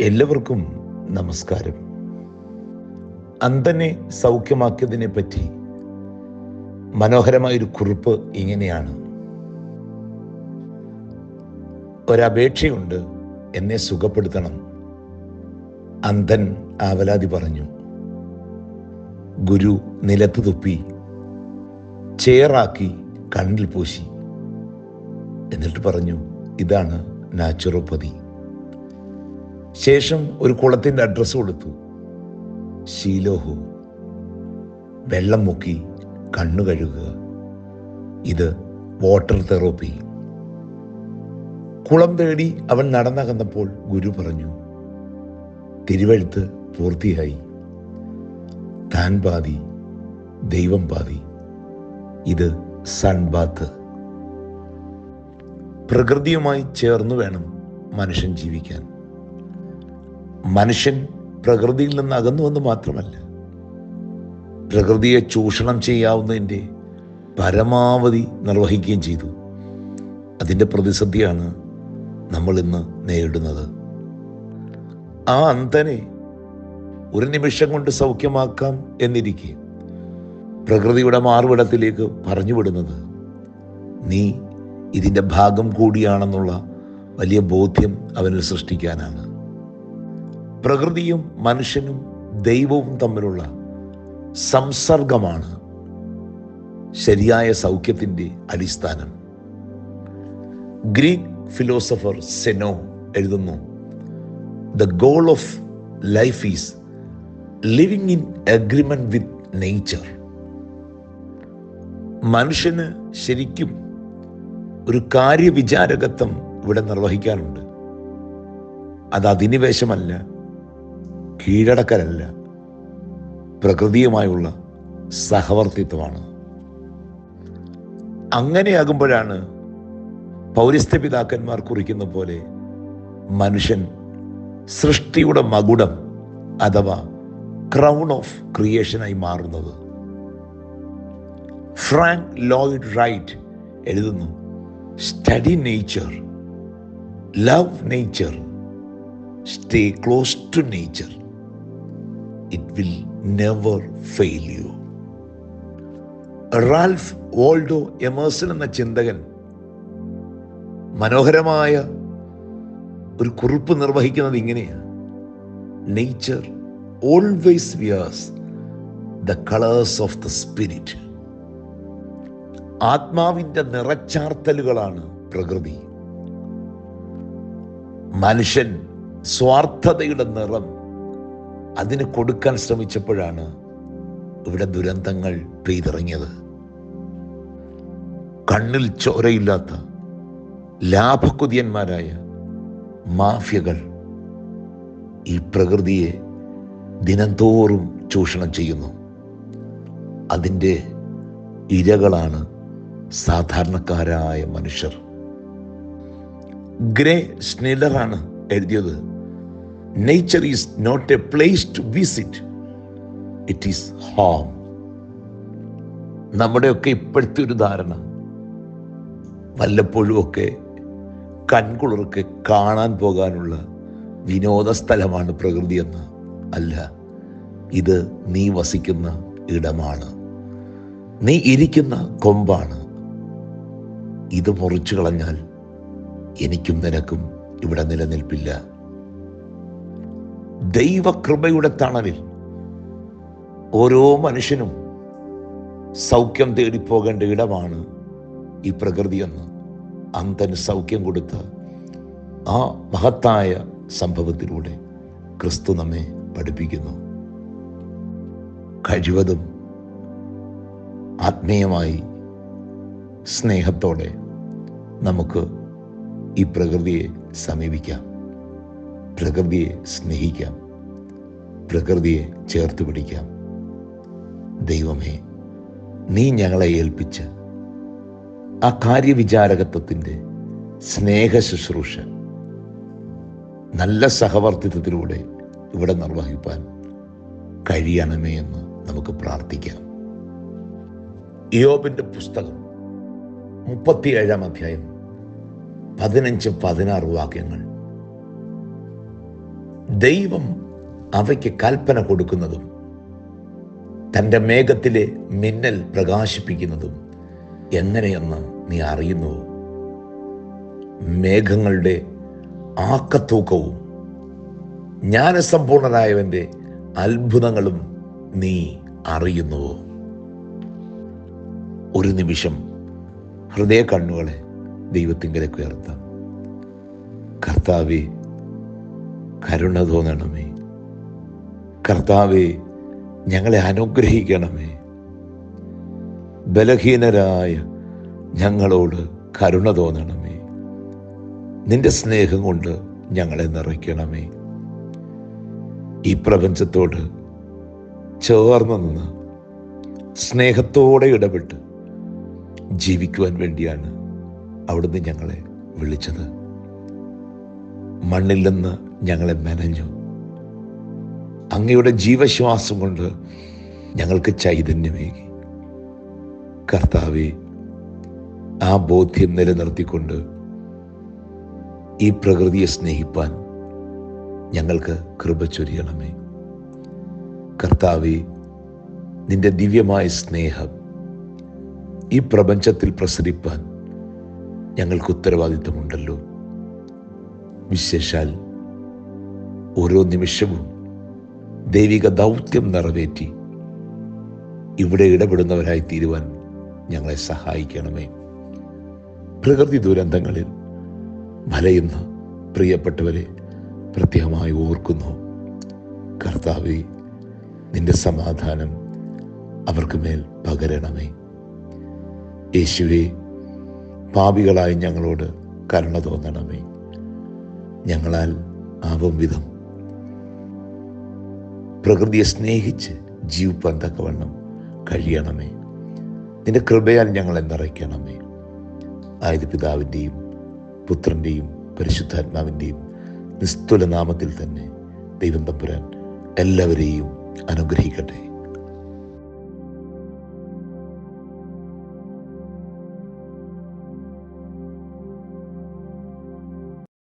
എല്ലാവർക്കും നമസ്കാരം. അന്തനെ സൗഖ്യമാക്കിയതിനെ പറ്റി മനോഹരമായൊരു കുറിപ്പ് ഇങ്ങനെയാണ്. ഒരപേക്ഷയുണ്ട് എന്നെ സുഖപ്പെടുത്തണം. അന്തൻ ആവലാതി പറഞ്ഞു. ഗുരു നിലത്ത് തുപ്പി ചേറാക്കി കണ്ണിൽ പൂശി. എന്നിട്ട് പറഞ്ഞു ഇതാണ് നാച്ചുറോപ്പതി. ശേഷം ഒരു കുളത്തിന്റെ അഡ്രസ്സ് കൊടുത്തു. ശീലോഹു വെള്ളം മുക്കി കണ്ണു കഴുകുക. ഇത് വാട്ടർ തെറോപ്പി കുളം തേടി അവൻ നടന്നകന്നപ്പോൾ ഗുരു പറഞ്ഞു തിരുവഴുത്ത് പൂർത്തിയായി. താൻ പാതി ദൈവം പാതി. ഇത് സൺബാത്ത് പ്രകൃതിയുമായി ചേർന്നു വേണം മനുഷ്യൻ ജീവിക്കാൻ. മനുഷ്യൻ പ്രകൃതിയിൽ നിന്ന് അകന്നുവെന്ന് മാത്രമല്ല പ്രകൃതിയെ ചൂഷണം ചെയ്യാവുന്നതിന്റെ പരമാവധി നിർവഹിക്കുകയും ചെയ്തു. അതിന്റെ പ്രതിസന്ധിയാണ് നമ്മൾ ഇന്ന് നേരിടുന്നത്. ആ അന്തനെ ഒരു നിമിഷം കൊണ്ട് സൗഖ്യമാക്കാം എന്നിരിക്കെ പ്രകൃതിയുടെ മാർവിടത്തിലേക്ക് പറഞ്ഞു വിടുന്നത് നീ ഇതിന്റെ ഭാഗം കൂടിയാണെന്നുള്ള വലിയ ബോധ്യം അവനിൽ സൃഷ്ടിക്കാനാണ്. പ്രകൃതിയും മനുഷ്യനും ദൈവവും തമ്മിലുള്ള സംസർഗമാണ് ശരിയായ സൗഖ്യത്തിന്റെ അടിസ്ഥാനം. ഗ്രീക്ക് ഫിലോസഫർ സെനോ എഴുതുന്നു the goal of life is living in agreement with nature മനുഷ്യന് ശരിക്കും ഒരു കാര്യവിചാരകത്വം ഇവിടെ നിർവഹിക്കാനുണ്ട് അത് അധിനിവേശമല്ല കീഴടക്കലല്ല. പ്രകൃതിയുമായുള്ള സഹവർത്തിത്വമാണ്. അങ്ങനെയാകുമ്പോഴാണ് പൗരസ്ത്യ പിതാക്കന്മാർ കുറിക്കുന്ന പോലെ മനുഷ്യൻ സൃഷ്ടിയുടെ മകുടം അഥവാ ക്രൗൺ ഓഫ് ക്രിയേഷനായി മാറുന്നത്. ഫ്രാങ്ക് ലോയിഡ് റൈറ്റ് എഴുതുന്നു study nature love nature stay close to nature it will never fail you Ralph Waldo Emerson എന്ന ചിന്തകൻ മനോഹരമായ ഒരു കുറിപ്പ് നിർവഹിക്കുന്നത് ഇങ്ങനെയാണ് nature always wears the colours of the spirit ആത്മാവിന്റെ നിറച്ചാർത്തലുകളാണ് പ്രകൃതി. മനുഷ്യൻ സ്വാർത്ഥതയുടെ നിറം അതിന് കൊടുക്കാൻ ശ്രമിച്ചപ്പോഴാണ് ഇവിടെ ദുരന്തങ്ങൾ പെയ്തിറങ്ങിയത്. കണ്ണിൽ ചോരയില്ലാത്ത ലാഭക്കുതിയന്മാരായ മാഫിയകൾ ഈ പ്രകൃതിയെ ദിനംതോറും ചൂഷണം ചെയ്യുന്നു. അതിന്റെ ഇരകളാണ് സാധാരണക്കാരായ മനുഷ്യർ. ഗ്രേ സ്നിലറാണ് എഴുതിയത്. Nature is not a place to visit it is home നമ്മുടെയൊക്കെ ഇപ്പോഴത്തെ ഒരു ധാരണ. വല്ലപ്പോഴും ഒക്കെ കൺകുളിർക്ക് കാണാൻ പോകാനുള്ള വിനോദ സ്ഥലമാണ് പ്രകൃതി എന്ന്. അല്ല ഇത് നീ വസിക്കുന്ന ഇടമാണ്. നീ ഇരിക്കുന്ന കൊമ്പാണ്. ഇത് മുറിച്ചു കളഞ്ഞാൽ എനിക്കും നിനക്കും ഇവിടെ നിലനിൽപ്പില്ല. ദൈവകൃപയുടെ തണലിൽ ഓരോ മനുഷ്യനും സൗഖ്യം തേടിപ്പോകേണ്ട ഇടമാണ് ഈ പ്രകൃതിയെന്ന് അന്തന് സൗഖ്യം കൊടുത്ത ആ മഹത്തായ സംഭവത്തിലൂടെ ക്രിസ്തു നമ്മെ പഠിപ്പിക്കുന്നു. കഴിവതും ആത്മീയമായി സ്നേഹത്തോടെ നമുക്ക് ഈ പ്രകൃതിയെ സമീപിക്കാം. പ്രകൃതിയെ സ്നേഹിക്കാം. പ്രകൃതിയെ ചേർത്ത് പിടിക്കാം. ദൈവമേ നീ ഞങ്ങളെ ഏൽപ്പിച്ച് ആ കാര്യവിചാരകത്വത്തിന്റെ സ്നേഹ ശുശ്രൂഷ നല്ല സഹവർത്തിത്വത്തിലൂടെ ഇവിടെ നിർവഹിപ്പാൻ കഴിയണമേ എന്ന് നമുക്ക് പ്രാർത്ഥിക്കാം. യോബിന്റെ പുസ്തകം മുപ്പത്തിയേഴാം അധ്യായം പതിനഞ്ച് പതിനാറ് വാക്യങ്ങൾ. ദൈവം അവയ്ക്ക് കൽപ്പന കൊടുക്കുന്നതും തന്റെ മേഘത്തിലെ മിന്നൽ പ്രകാശിപ്പിക്കുന്നതും എങ്ങനെയെന്ന് നീ അറിയുന്നുവോ മേഘങ്ങളുടെ ആക്കത്തൂക്കവും ജ്ഞാനസമ്പൂർണനായവന്റെ അത്ഭുതങ്ങളും നീ അറിയുന്നുവോ ഒരു നിമിഷം ഹൃദയ കണ്ണുകളെ ദൈവത്തിങ്കലേക്ക് ഉയർത്താം. കർത്താവെ കരുണ തോന്നണമേ. കർത്താവെ ഞങ്ങളെ അനുഗ്രഹിക്കണമേ. ബലഹീനരായ ഞങ്ങളോട് കരുണ തോന്നണമേ. നിന്റെ സ്നേഹം കൊണ്ട് ഞങ്ങളെ നിറയ്ക്കണമേ. ഈ പ്രപഞ്ചത്തോട് ചേർന്ന് നിന്ന് സ്നേഹത്തോടെ ഇടപെട്ട് ജീവിക്കുവാൻ വേണ്ടിയാണ് അവിടുന്ന് ഞങ്ങളെ വിളിച്ചത്. മണ്ണിൽ നിന്ന് ഞങ്ങളെ മെനഞ്ഞു. അങ്ങയുടെ ജീവശ്വാസം കൊണ്ട് ഞങ്ങൾക്ക് ചൈതന്യമേകി. കർത്താവെ ആ ബോധ്യം നിലനിർത്തിക്കൊണ്ട് ഈ പ്രകൃതിയെ സ്നേഹിപ്പാൻ ഞങ്ങൾക്ക് കൃപ ചൊരിയണമേ. കർത്താവെ നിന്റെ ദിവ്യമായ സ്നേഹം ഈ പ്രപഞ്ചത്തിൽ പ്രസരിപ്പാൻ ഞങ്ങൾക്ക് ഉത്തരവാദിത്തമുണ്ടല്ലോ. വിശേഷാൽ ഓരോ നിമിഷവും ദൈവിക ദൗത്യം നിറവേറ്റി ഇവിടെ ഇടപെടുന്നവരായി തീരുവാൻ ഞങ്ങളെ സഹായിക്കണമേ. പ്രകൃതി ദുരന്തങ്ങളിൽ വലയുന്ന പ്രിയപ്പെട്ടവരെ പ്രത്യേകമായി ഓർക്കുന്നു. കർത്താവെ നിന്റെ സമാധാനം അവർക്ക് മേൽ പകരണമേ. യേശുവെ പാപികളായി ഞങ്ങളോട് കരുണ തോന്നണമേ. ഞങ്ങളാൽ ആവും വിധം പ്രകൃതിയെ സ്നേഹിച്ച് ജീവിപ്പാൻ തക്കവണ്ണം കഴിയണമേ. നിന്റെ കൃപയാൽ ഞങ്ങളെ നിറയ്ക്കണമേ ആയത് പിതാവിന്റെയും പുത്രന്റെയും പരിശുദ്ധാത്മാവിന്റെയും നിസ്തുല നാമത്തിൽ തന്നെ ദൈവം തമ്പുരാൻ എല്ലാവരെയും അനുഗ്രഹിക്കട്ടെ.